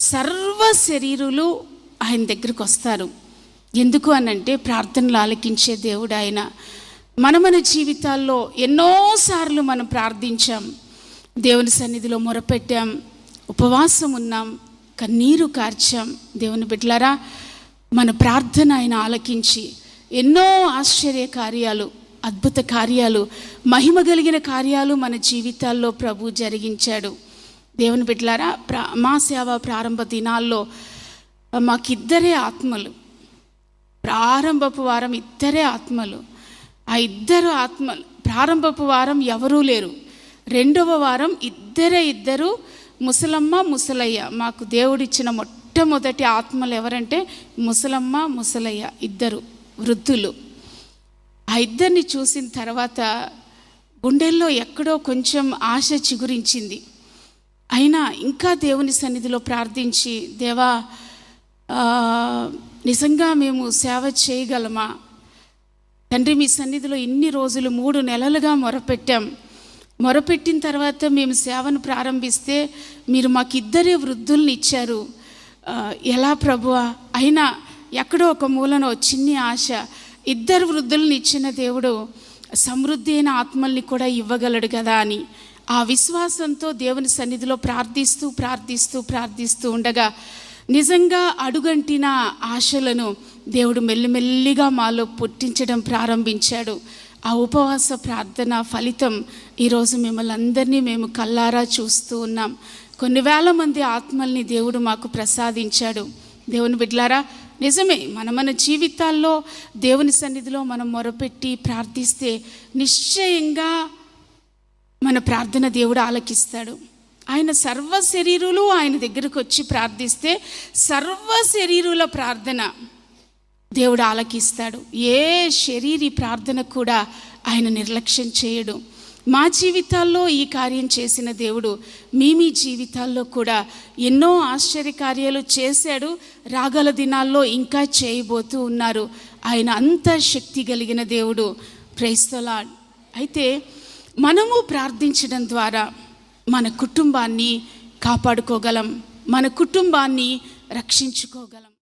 సర్వ శరీరులు ఆయన దగ్గరికి వస్తారు. ఎందుకు అనంటే ప్రార్థనలు ఆలకించే దేవుడు ఆయన. మన మన జీవితాల్లో ఎన్నోసార్లు మనం ప్రార్థించాం. దేవుని సన్నిధిలో మొరపెట్టాం. ఉపవాసం ఉన్నాం. కన్నీరు కార్చాం. దేవుని బిడ్డలారా మన ప్రార్థన ఆయన ఆలకించి ఎన్నో ఆశ్చర్య కార్యాలు అద్భుత కార్యాలు మహిమ కలిగిన కార్యాలు మన జీవితాల్లో ప్రభు జరిగించాడు. దేవుని బిడ్డలారా ప్రా మా సేవ ప్రారంభ దినాల్లో మాకిద్దరే ఆత్మలు. ప్రారంభపు వారం ఇద్దరే ఆత్మలు. ఆ ఇద్దరు ఆత్మలు ప్రారంభపు వారం ఎవరూ లేరు. రెండవ వారం ఇద్దరే ఇద్దరు ముసలమ్మ ముసలయ్య. మాకు దేవుడిచ్చిన మొట్టమొదటి ఆత్మలు ఎవరంటే ముసలమ్మ ముసలయ్య ఇద్దరు వృద్ధులు. ఆ ఇద్దరిని చూసిన తర్వాత గుండెల్లో ఎక్కడో కొంచెం ఆశ చిగురించింది. అయినా ఇంకా దేవుని సన్నిధిలో ప్రార్థించి దేవా నిజంగా మేము సేవ చేయగలమా? తండ్రి మీ సన్నిధిలో ఇన్ని రోజులు మూడు నెలలుగా మొరపెట్టాం. మొరపెట్టిన తర్వాత మేము సేవను ప్రారంభిస్తే మీరు మాకు ఇద్దరే వృద్ధుల్ని ఇచ్చారు. ఎలా ప్రభువా? అయినా ఎక్కడో ఒక మూలన చిన్ని ఆశ ఇద్దరు వృద్ధుల్ని ఇచ్చిన దేవుడు సమృద్ధి అయిన ఆత్మల్ని కూడా ఇవ్వగలడు కదా అని. ఆ విశ్వాసంతో దేవుని సన్నిధిలో ప్రార్థిస్తూ ప్రార్థిస్తూ ప్రార్థిస్తూ ఉండగా నిజంగా అడుగంటిన ఆశలను దేవుడు మెల్లిమెల్లిగా మాలో పుట్టించడం ప్రారంభించాడు. ఆ ఉపవాస ప్రార్థన ఫలితం ఈరోజు మిమ్మల్ని అందరినీ మేము కల్లారా చూస్తూ ఉన్నాం. కొన్ని వేల మంది ఆత్మల్ని దేవుడు మాకు ప్రసాదించాడు. దేవుని బిడ్లారా నిజమే మన మన జీవితాల్లో దేవుని సన్నిధిలో మనం మొరపెట్టి ప్రార్థిస్తే నిశ్చయంగా మన ప్రార్థన దేవుడు ఆలకిస్తాడు. ఆయన సర్వ శరీరులు ఆయన దగ్గరకు వచ్చి ప్రార్థిస్తే సర్వ శరీరుల ప్రార్థన దేవుడు ఆలకిస్తాడు. ఏ శరీరి ప్రార్థన కూడా ఆయన నిర్లక్ష్యం చేయడు. మా జీవితాల్లో ఈ కార్యం చేసిన దేవుడు మీ మీ జీవితాల్లో కూడా ఎన్నో ఆశ్చర్య కార్యాలు చేశాడు. రాగల దినాల్లో ఇంకా చేయబోతూ ఉన్నారు. ఆయన అంత శక్తి కలిగిన దేవుడు. ప్రైస్తలాడ్ అయితే మనము ప్రార్థించడం ద్వారా మన కుటుంబాన్ని కాపాడుకోగలం మన కుటుంబాన్ని రక్షించుకోగలం.